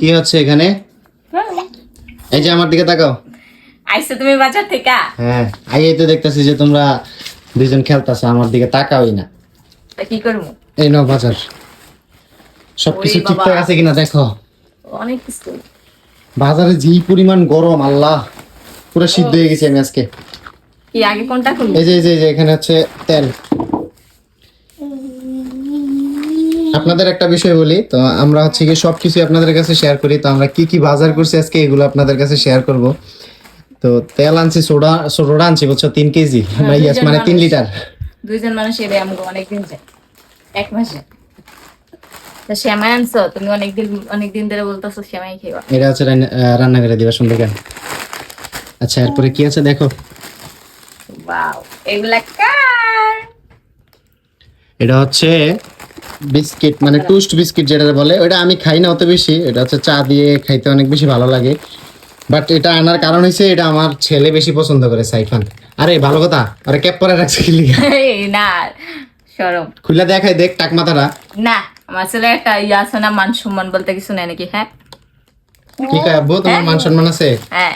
কি হচ্ছে এখানে? এই যে আমার দিকে তাকাও। আইসো তুমি বাজার থেকে। হ্যাঁ আই এই তো দেখতেছি যে তোমরা দুজন খেলতেছো আমার দিকে তাকাওই না। তা কি করব? এই নাও বাজার। সবকিছু ওরে বাবা। ঠিকঠাক আছে কিনা দেখো। অনেক কিছু। বাজারে যেই পরিমাণ গরম আল্লাহ পুরো সিদ্ধ হয়ে গেছে আমি আজকে। কি আগে কোনটা যে এই যে এই যে এখানে হচ্ছে তেল। আপনাদের একটা বিষয় বলি তো আমরা হচ্ছে কি সবকিছু আপনাদের কাছে শেয়ার করি তো আমরা কি কি বাজার করছি আজকে এগুলো আপনাদের কাছে শেয়ার করব। তো তেল আনছি সোডা সোডা আনছি বুঝছ তিন কেজি হ্যাঁ, ইয়াস দুজন মানে তিন লিটার। দুইজন মানুষ এলে আমাকে অনেকদিন যায় এক মাসে। তা শ্যামাই আনছো তুমি অনেকদিন অনেকদিন ধরে বলতেছো শ্যামাই খেবা এটা হচ্ছে রান্না- রান্নাঘরে দিবা সুন্দর কেন আচ্ছা এরপরে কি আছে দেখো। বাও এগুলা কার? এটা হচ্ছে বিস্কিট মানে টোস্ট বিস্কিট যেটা বলে ওটা আমি খাই না অত বেশি। এটা হচ্ছে চা দিয়ে খাইতে অনেক বেশি ভালো লাগে। বাট এটা আনার কারণ হচ্ছে এটা আমার ছেলে বেশি পছন্দ করে সাইফান। আরে ভালো কথা। আরে ক্যাপ পরে রাখছে কি? এই না সরম। খুলে দেখাই দেখ টাক মাথাটা। না আমার ছেলে একটা ইয়া আছে না মান সম্মান বলতে কিছু নাই নাকি হ্যাঁ? কি কয় আব্বু তোমার মান সম্মান আছে? হ্যাঁ।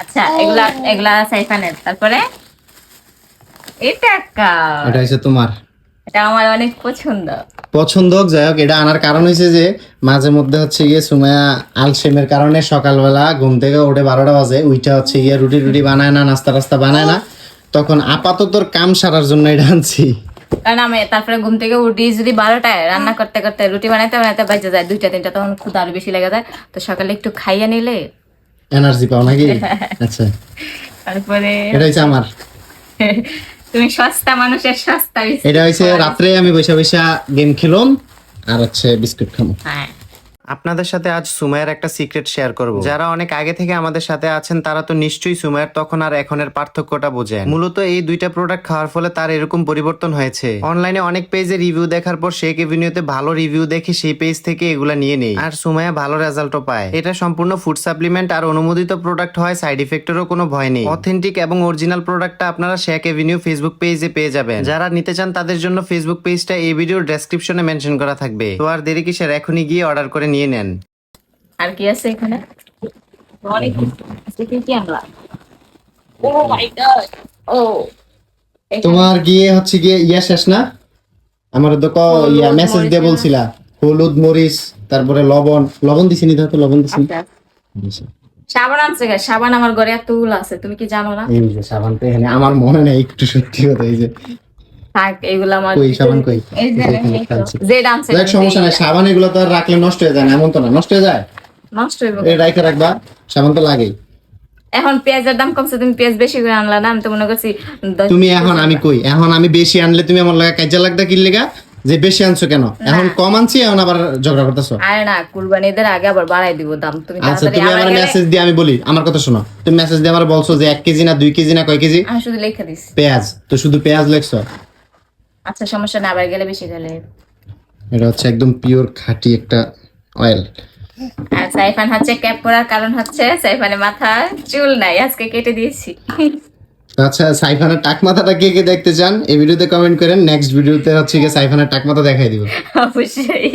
আচ্ছা এগুলা এগুলা সাইফানের। তারপরে? এটা কার? এটা হচ্ছে তোমার। এটা আমার অনেক পছন্দ। পছন্দ হোক যাই হোক এটা আনার কারণ হয়েছে যে মাঝে মধ্যে হচ্ছে গিয়ে সুমায়া আলসেমের কারণে সকালবেলা ঘুম থেকে উঠে বারোটা বাজে উইটা হচ্ছে গিয়ে রুটি রুটি বানায় না নাস্তা রাস্তা বানায় না। তখন আপাতত কাম সারার জন্য এটা আনছি। কারণ আমি তারপরে ঘুম থেকে উঠি যদি বারোটায় রান্না করতে করতে রুটি বানাইতে বানাইতে বাজে যায় দুইটা তিনটা তখন খুব আরও বেশি লেগে যায়। তো সকালে একটু খাইয়ে নিলে? এনার্জি পাও নাকি? আচ্ছা। তারপরে এটা হচ্ছে আমার। তুমি সস্তা মানুষের সস্তা। এটা হচ্ছে রাত্রে আমি বৈশা বৈশা গেম খেলুম আর হচ্ছে বিস্কুট খাব হ্যাঁ আপনাদের সাথে আজ সুমাইয়ের একটা সিক্রেট শেয়ার করব। যারা অনেক আগে থেকে আমাদের সাথে আছেন, তারা তো নিশ্চয়ই সুমাইয়ের তখন আর এখনের পার্থক্যটা বোঝেন। মূলত এই দুইটা প্রোডাক্ট খাওয়ার ফলে তার এরকম পরিবর্তন হয়েছে। অনলাইনে অনেক পেজে রিভিউ দেখার পর শেক এভিনিউতে ভালো রিভিউ দেখে সেই পেজ থেকে এগুলা নিয়ে নেই আর সুমাইয়া ভালো রেজাল্টও পায়। এটা সম্পূর্ণ ফুড সাপ্লিমেন্ট আর অনুমোদিত প্রোডাক্ট হয় সাইড ইফেক্টেরও কোনো ভয় নেই। অথেন্টিক এবং অরিজিনাল প্রোডাক্টটা আপনারা শেক এভিনিউ ফেসবুক পেজে পেয়ে যাবেন। যারা নিতে চান তাদের জন্য ফেসবুক পেজটা এই ভিডিওর ডেসক্রিপশনে মেনশন করা থাকবে। তো আর দেরি কিসের? এখনই গিয়ে অর্ডার করে নিয়ে নেন। আর কি আছে এখানে? অনেক কি কি আনলা ও মাই গড! ও তোমার গিয়ে হচ্ছে গিয়ে ইয়া শেষ না? আমার তো ক হলুদ, ইয়া মেসেজ দিয়ে মরিচ, বলছিলা হলুদ মরিচ তারপরে লবণ লবণ দিছিনি তো লবণ দিছিনি আচ্ছা। সাবান আনছে গা সাবান আমার ঘরে এতগুলো আছে তুমি কি জানো না? এই যে সাবান তো এখানে আমার মনে নেই একটু সত্যি কথা এই যে থাক এগুলো আমার কই সাবান কই? যে এখানে এই তো, খাচ্ছি। যে ডান্সে দেখ সমস্যা নাই সাবান এগুলো তো আর রাখলে নষ্ট হয়ে যায় না এমন তো না নষ্ট হয়ে যায়? নষ্ট হইব এই রাইখে রাখবা সাবান তো লাগেই। এখন পেঁয়াজের দাম কমছে তুমি পেঁয়াজ বেশি করে আনলা না? আমি তো মনে করছি তুমি এখন আমি কই এখন আমি বেশি আনলে তুমি আমার লাগা কাজে লাগদা কি লেগা? যে বেশি আনছো কেন? এখন কম আনছি এখন আবার ঝগড়া করতেছো? আরে না কুরবানিদের আগে আবার বাড়াই দিব দাম তুমি আচ্ছা তুমি আমার আমার মেসেজ দিয়ে আমি বলি আমার কথা শোনো। তুমি মেসেজ দিয়ে আমার বলছো যে এক কেজি না দুই কেজি না কয় কেজি? আমি শুধু লিখে দিস পেঁয়াজ তো শুধু পেঁয়াজ লেখছো? আচ্ছা সমস্যা না আবার গেলে বেশি গেলে এটা হচ্ছে একদম পিওর খাঁটি একটা অয়েল আর সাইফান হচ্ছে ক্যাপ পরার কারণ হচ্ছে সাইফানের মাথা চুল নাই আজকে কেটে দিয়েছি। আচ্ছা সাইফানের টাক মাথাটা কে কে দেখতে চান এই ভিডিওতে কমেন্ট করেন নেক্সট ভিডিওতে হচ্ছে গিয়ে সাইফানের টাক মাথা দেখাই দিব। অবশ্যই।